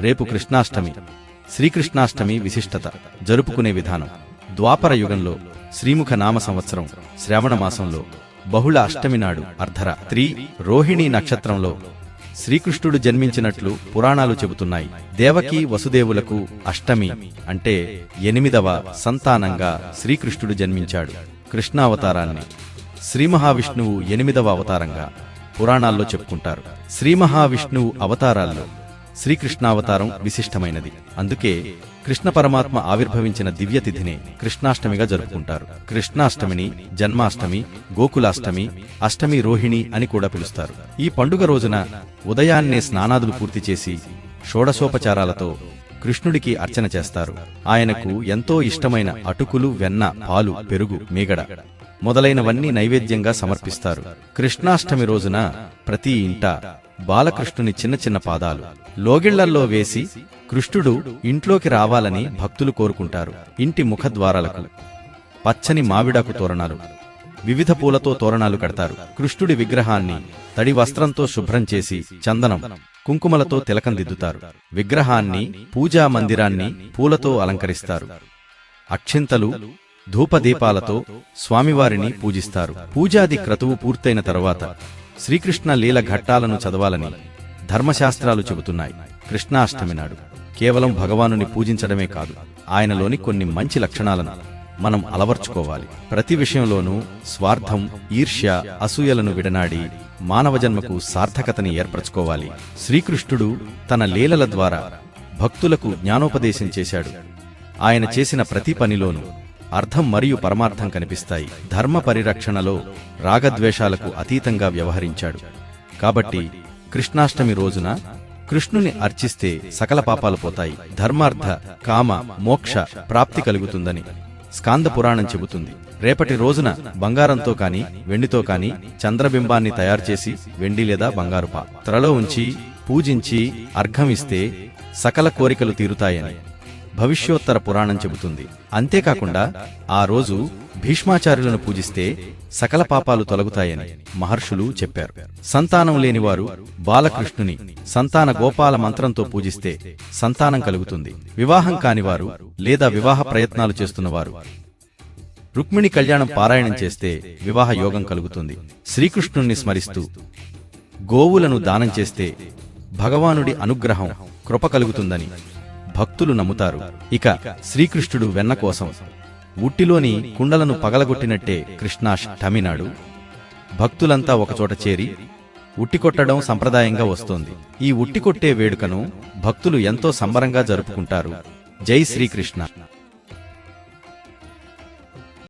రేపు కృష్ణాష్టమి. శ్రీకృష్ణాష్టమి విశిష్టత. జరుపుకునే విధానం. ద్వాపర యుగంలో శ్రీముఖ నామ సంవత్సరం. శ్రావణ మాసంలో బహుళ అష్టమి నాడు అర్ధరాత్రి. రోహిణీ నక్షత్రంలో శ్రీకృష్ణుడు జన్మించినట్లు పురాణాలు చెబుతున్నాయి. దేవకి వసుదేవులకు అష్టమి అంటే ఎనిమిదవ సంతానంగా శ్రీకృష్ణుడు జన్మించాడు. కృష్ణావతారాన్ని శ్రీ మహావిష్ణువు ఎనిమిదవ అవతారంగా పురాణాల్లో చెప్పుకుంటారు. శ్రీ మహావిష్ణువు అవతారాల్లో శ్రీకృష్ణావతారం విశిష్టమైనది. అందుకే కృష్ణ పరమాత్మ ఆవిర్భవించిన దివ్యతిథినే కృష్ణాష్టమిగా జరుపుకుంటారు. కృష్ణాష్టమిని జన్మాష్టమి గోకులాష్టమి అష్టమి రోహిణి అని కూడా పిలుస్తారు. ఈ పండుగ రోజున ఉదయాన్నే స్నానాదులు పూర్తి చేసి షోడశోపచారాలతో కృష్ణుడికి అర్చన చేస్తారు. ఆయనకు ఎంతో ఇష్టమైన అటుకులు వెన్న పాలు పెరుగు మీగడ మొదలైనవన్నీ నైవేద్యంగా సమర్పిస్తారు. కృష్ణాష్టమి రోజున ప్రతి ఇంట బాలకృష్ణుని చిన్న చిన్న పాదాలు లోగిళ్ళల్లో వేసి కృష్ణుడు ఇంట్లోకి రావాలని భక్తులు కోరుకుంటారు. ఇంటి ముఖద్వారాలకు పచ్చని మావిడాకు తోరణాలు వివిధ పూలతో తోరణాలు కడతారు. కృష్ణుడి విగ్రహాన్ని తడి వస్త్రంతో శుభ్రం చేసి చందనం కుంకుమలతో తిలకం దిద్దుతారు. విగ్రహాన్ని పూజా మందిరాన్ని పూలతో అలంకరిస్తారు. అక్షింతలు ధూపదీపాలతో స్వామివారిని పూజిస్తారు. పూజాది క్రతువు పూర్తయిన తరువాత శ్రీకృష్ణ లీల ఘట్టాలను చదవాలని ధర్మశాస్త్రాలు చెబుతున్నాయి. కృష్ణాష్టమి నాడు. కేవలం భగవానుని పూజించడమే కాదు ఆయనలోని కొన్ని మంచి లక్షణాలను మనం అలవర్చుకోవాలి. ప్రతి విషయంలోనూ స్వార్థం ఈర్ష్య అసూయలను విడనాడి మానవ జన్మకు సార్థకతని ఏర్పరచుకోవాలి. శ్రీకృష్ణుడు తన లీలల ద్వారా భక్తులకు జ్ఞానోపదేశం చేశాడు. ఆయన చేసిన ప్రతి పనిలోనూ అర్థం మరియు పరమార్థం కనిపిస్తాయి. ధర్మ పరిరక్షణలో రాగద్వేషాలకు అతీతంగా వ్యవహరించాడు. కాబట్టి కృష్ణాష్టమి రోజున కృష్ణుని అర్చిస్తే సకల పాపాలు పోతాయి. ధర్మార్థ కామ మోక్ష ప్రాప్తి కలుగుతుందని స్కాంద పురాణం చెబుతుంది. రేపటి రోజున బంగారంతో కాని వెండితో కాని చంద్రబింబాన్ని తయారు చేసి వెండి లేదా బంగారు పాత్రలో ఉంచి పూజించి అర్ఘమిస్తే సకల కోరికలు తీరుతాయని భవిష్యోత్తర పురాణం చెబుతుంది. అంతేకాకుండా ఆ రోజు భీష్మాచార్యులను పూజిస్తే సకల పాపాలు తొలగుతాయని మహర్షులు చెప్పారు. సంతానం లేనివారు బాలకృష్ణుని సంతాన గోపాల మంత్రంతో పూజిస్తే సంతానం కలుగుతుంది. వివాహం కానివారు లేదా వివాహ ప్రయత్నాలు చేస్తున్నవారు రుక్మిణి కళ్యాణం పారాయణం చేస్తే వివాహ యోగం కలుగుతుంది. శ్రీకృష్ణుణ్ణి స్మరిస్తూ గోవులను దానం చేస్తే భగవానుడి అనుగ్రహం కృప కలుగుతుందని భక్తులు నమ్ముతారు. ఇక శ్రీకృష్ణుడు వెన్న కోసం. ఉట్టిలోని కుండలను పగలగొట్టినట్టే కృష్ణాష్టమి నాడు భక్తులంతా ఒకచోట చేరి ఉట్టి కొట్టడం సంప్రదాయంగా వస్తోంది. ఈ ఉట్టి కొట్టే వేడుకను భక్తులు ఎంతో సంబరంగా జరుపుకుంటారు. జై శ్రీకృష్ణ.